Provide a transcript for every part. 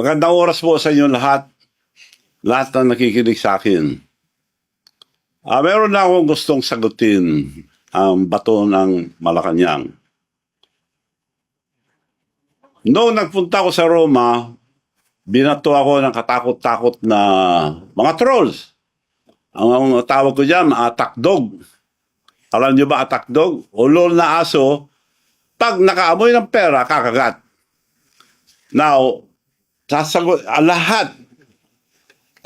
Magandang oras po sa inyo lahat. Lahat na nakikinig sa akin. Ah, meron na akong gustong sagutin ang bato ng Malacanang. Noong nagpunta ko sa Roma, binato ako ng katakot-takot na mga trolls. Ang, ang tawag ko dyan, attack dog. Alam niyo ba attack dog? Ulol na aso, pag nakaamoy ng pera, kakagat. Now, sasagot, ah, lahat,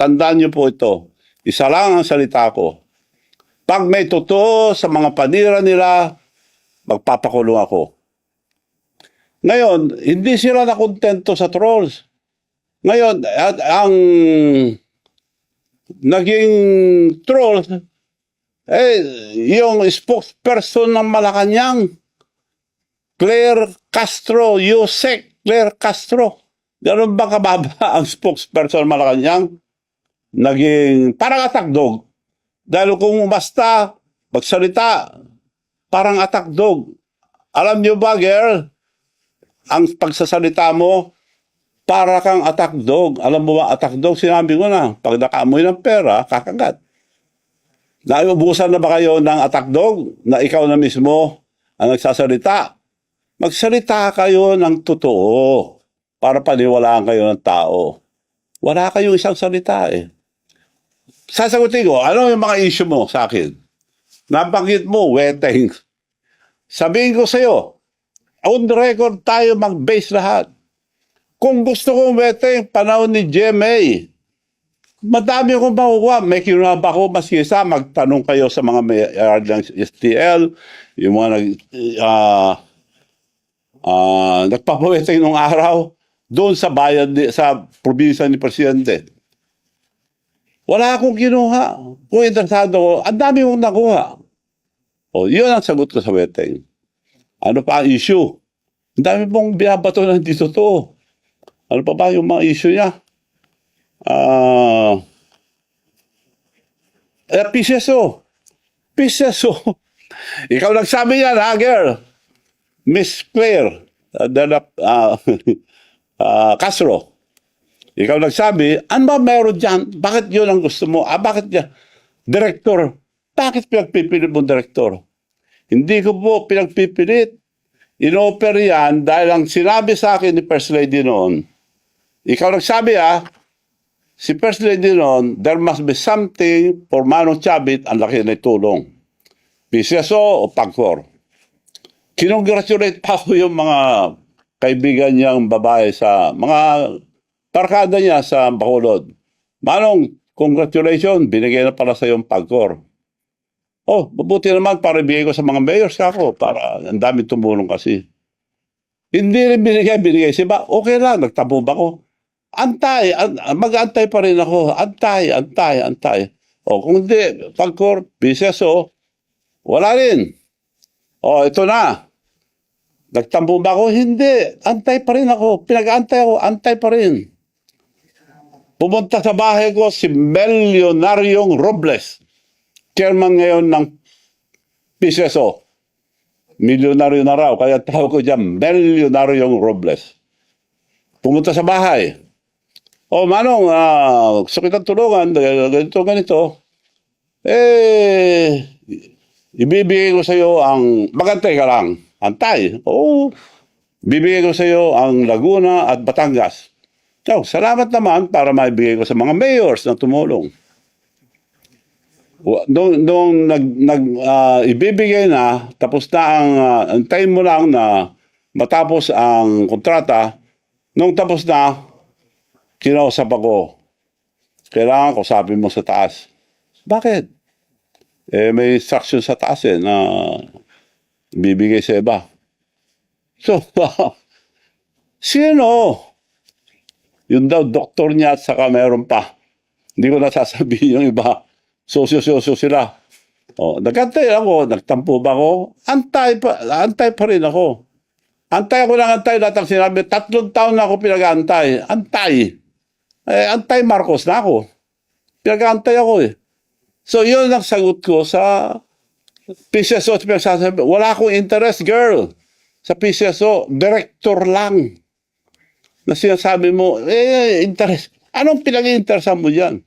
tandaan niyo po ito, isa lang ang salita ko. Pag may totoo sa mga panira nila, magpapakulong ako. Ngayon, hindi sila nakontento sa trolls. Ngayon, at ang naging trolls, eh, yung spokesperson ng Malacanang, Claire Castro, Yusek Claire Castro. Ganun ba kababa ang spokesperson ng Malacanang? Naging parang attack dog. Dahil kung basta magsalita, parang attack dog. Alam niyo ba, girl, ang pagsasalita mo, para kang attack dog. Alam mo ba, attack dog, sinabi ko na, pag nakaamoy ng pera, kakagat. Naubusan na ba kayo ng attack dog na ikaw na mismo ang nagsasalita? Magsalita kayo ng totoo para paniwalaan kayo ng tao. Wala kayong isang salita eh. Sasagutin ko, ano yung mga issue mo sa akin? Nabanggit mo, weteng. Sabihin ko sa'yo, on record tayo mag-base lahat. Kung gusto kong weteng, panahon ni GMA, madami akong makukuha. May kinunaba ko mas isa, magtanong kayo sa mga may uh, ng STL, yung mga nag, ah, ah, nagpapaweteng nung araw, doon sa bayan, ni- sa probinsya ni Presidente. Wala akong kinuha. Kung interesado ko, ang dami kong nakuha. O, yun ang sagot ko sa weteng. Ano pa ang issue? Ang dami mong binabato na hindi totoo. Ano pa ba yung mga issue niya? Ah... eh, PCSO. PCSO. Ikaw nagsabi yan, ha, girl? Miss Claire uh, Dela, ah, ah, Castro. Ikaw nagsabi, ano ba meron dyan? Bakit yun ang gusto mo? Ah, bakit yan? Direktor. Bakit pinagpipilit mo direktor? Hindi ko po pinagpipilit. Inoper yan dahil ang sinabi sa akin ni First Lady noon, ikaw nagsabi ah, si First Lady noon, there must be something for Manong Chabit ang laki na tulong. PCSO o PAGCOR. Kinongratulate pa ako yung mga kaibigan niyang babae sa mga tarkada niya sa Bacolod. Manong, congratulations, binigay na pala sa yung PAGCOR. Oh, mabuti naman para ibigay ko sa mga mayors ako para ang dami tumulong kasi. Hindi rin binigay, binigay si ba? Okay lang, nagtabo ba ko? Antay, an- mag-antay pa rin ako. Antay, antay, antay. O kung hindi, pagkor, BCSO, wala rin. O, ito na. Nagtambo ba ako? Hindi. Antay pa rin ako. Pinag-antay ako, antay pa rin. Pumunta sa bahay ko si Melionaryong Robles. Chairman ngayon ng PCSO. Milyonaryo na raw. Kaya tawag ko dyan, Melionaryong Robles. Pumunta sa bahay. O Manong, ah, gusto kitang tulungan, ganito, ganito. Eh, ibibigay ko sa iyo ang, magantay ka lang, antay. Oo, bibigay ko sa iyo ang Laguna at Batangas. So, salamat naman para maibigay ko sa mga mayors na tumulong. Nung, nung nag, nag, ah, ibibigay na, tapos na ang, uh, antayin mo lang na matapos ang kontrata, nung tapos na, kinausap ako, kailangan ko sabi mo sa taas. Bakit? Eh, may instruction sa taas eh, na bibigay sa iba. So, sino? Yun daw, doktor niya at saka meron pa. Hindi ko nasasabihin yung iba. Sosyo-sosyo sila. O, nagantay ako, nagtampo ba ako? Antay pa, antay pa rin ako. Antay ako ng antay, lahat ang sinabi, tatlong taon na ako pinag-antay. Antay. Eh, antay Marcos na ako. Pinag-antay ako eh. So, yun ang sagot ko sa PCSO. at pinagsasabi, Wala akong interest, girl. Sa PCSO, director lang. na sinasabi mo, eh, interest. Anong pinag-interesan mo dyan?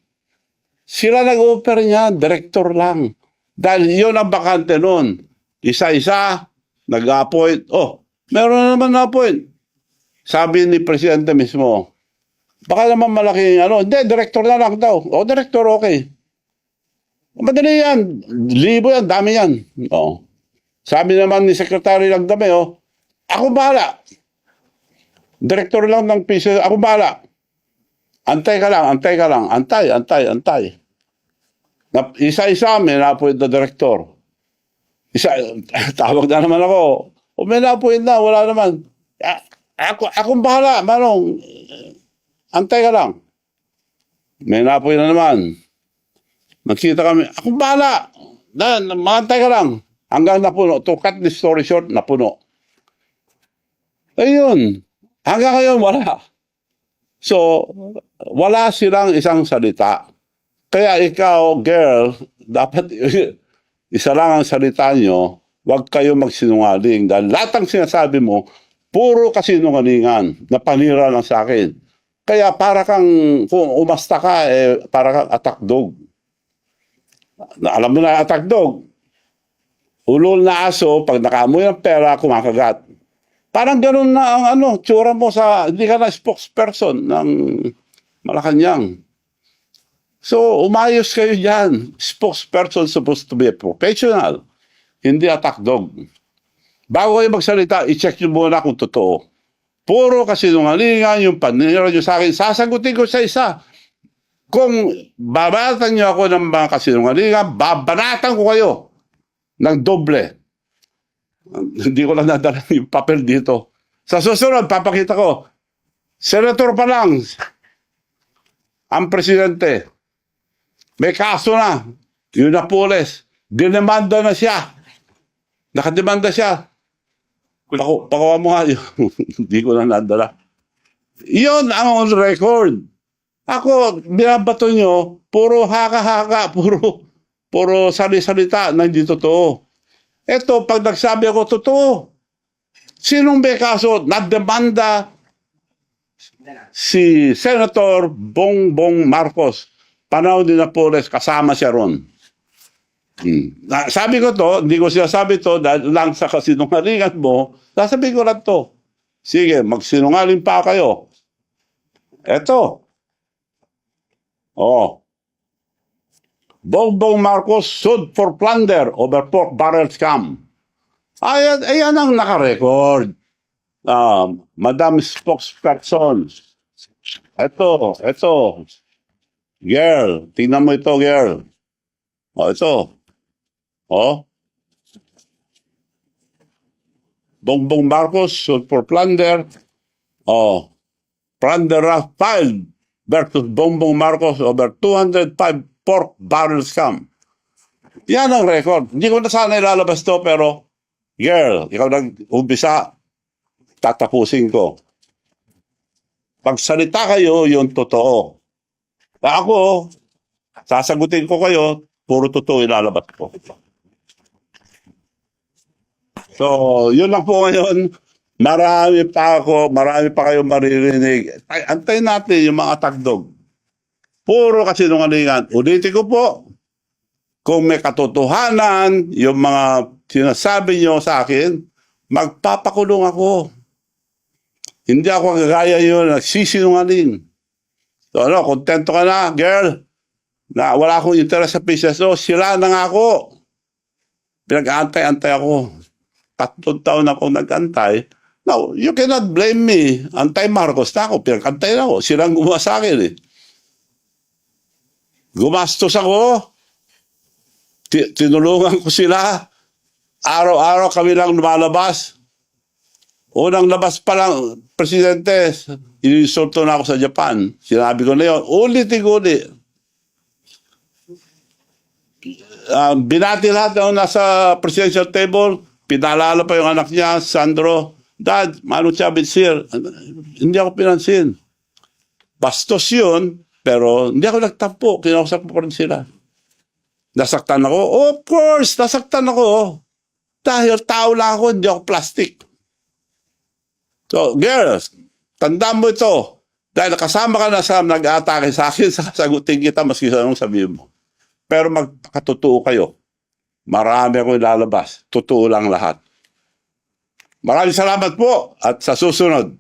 Sila nag-offer niya, director lang. Dahil yun ang bakante noon. Isa-isa, nag-appoint. Oh, meron na naman na-appoint. Sabi ni Presidente mismo, baka naman malaking ano, hindi, director na lang daw. O, director, okay. Madali yan. Libo yan, dami yan. Oo. Sabi naman ni Secretary Lagdame, oh, ako bahala. Director lang ng piso, ako bahala. Antay ka lang, antay ka lang. Antay, antay, antay. Isa-isa, may na-appoint na director. Isa, tawag na naman ako. O may na-appoint na, wala naman. A- ako, akong bahala, manong. Antay ka lang. May na-appoint na naman. Nagkita kami, akong bahala. Dan, makantay ka lang. Hanggang napuno. To cut the story short, napuno. Ayun. Hanggang ngayon, wala. So, wala silang isang salita. Kaya ikaw, girl, dapat isa lang ang salita nyo, huwag kayo magsinungaling. Dahil lahat ng sinasabi mo, puro kasinungalingan na panira lang sa akin. Kaya para kang, kung umasta ka, eh, para kang attack dog. Na, alam mo na attack dog. Ulol na aso, pag nakaamoy ng pera, kumakagat. Parang ganun na ang ano, tsura mo sa, hindi ka na spokesperson ng Malacanang. So, umayos kayo dyan. Spokesperson supposed to be a professional, hindi attack dog. Bago kayo magsalita, i-check nyo muna kung totoo. Puro kasinungalingan yung panira nyo sa akin. Sasagutin ko sa isa. Kung babanatan nyo ako ng mga kasinungalingan, babanatan ko kayo ng doble. Hindi ko lang nadala yung papel dito. Sa susunod, papakita ko. Senator pa lang, ang presidente, may kaso na. Yun na pulis. Dinemanda na siya. Nakademanda siya. Paku, pakuha mo nga yun. Hindi ko na nadala. Yun ang on record. Ako, binabato nyo, puro haka-haka, puro, puro sali-salita na hindi totoo. Ito, pag nagsabi ako, totoo. Sinong may kaso? Nademanda si Senator Bongbong Marcos. Panahon din na Pores, kasama siya ron. Hmm. Na, sabi ko to, hindi ko sinasabi to dahil lang sa kasinungalingan mo, sasabihin ko lang to. Sige, magsinungaling pa kayo. Eto. Oh. Bongbong Marcos sued for plunder over pork barrel scam. Ayan, ayan ang nakarecord. Um, Madam Spokesperson. Ito, ito. Girl, tingnan mo ito, girl. O, ito. O. Bongbong Marcos sued for plunder. O. Plunder filed versus Bongbong Marcos over 205 pork barrel scam. Yan ang record. Hindi ko na sana ilalabas to, pero girl, ikaw nag-umpisa, tatapusin ko. Pagsalita kayo, yung totoo. Ako, sasagutin ko kayo, puro totoo ilalabas ko. So, yun lang po ngayon. Marami pa ako, marami pa kayong maririnig. Ay, antayin natin yung mga tagdog. Puro kasinungalingan. Ulitin ko po, kung may katotohanan, yung mga sinasabi nyo sa akin, magpapakulong ako. Hindi ako kagaya yun, nagsisinungaling. So ano, kontento ka na, girl? Na wala akong interest sa PCSO, sila na nga ako. Pinag-antay-antay ako. Tatlong taon akong nag-antay. Now, you cannot blame me. Antay Marcos na ako, pinag-antay na ako. Silang gumawa sa akin eh. Gumastos ako. Ti- tinulungan ko sila. Araw-araw kami lang lumalabas. Unang labas pa lang, Presidente, inisulto na ako sa Japan. Sinabi ko na yun, ulitin ko ulit. Ah, binati lahat na nasa presidential table, pinalala pa yung anak niya, Sandro, Dad, Manu Chavez here. Hindi ako pinansin. Bastos yun, pero hindi ako nagtampo. Kinausap ko pa rin sila. Nasaktan ako? of course, nasaktan ako. Dahil tao lang ako, hindi ako plastic. So, girls, Tandaan mo ito. Dahil nakasama ka na sa nag-aatake sa akin, sasagutin kita maski sa anong sabihin mo. Pero magpakatotoo kayo. Marami akong ilalabas. Totoo lang lahat. Maraming salamat po at sa susunod.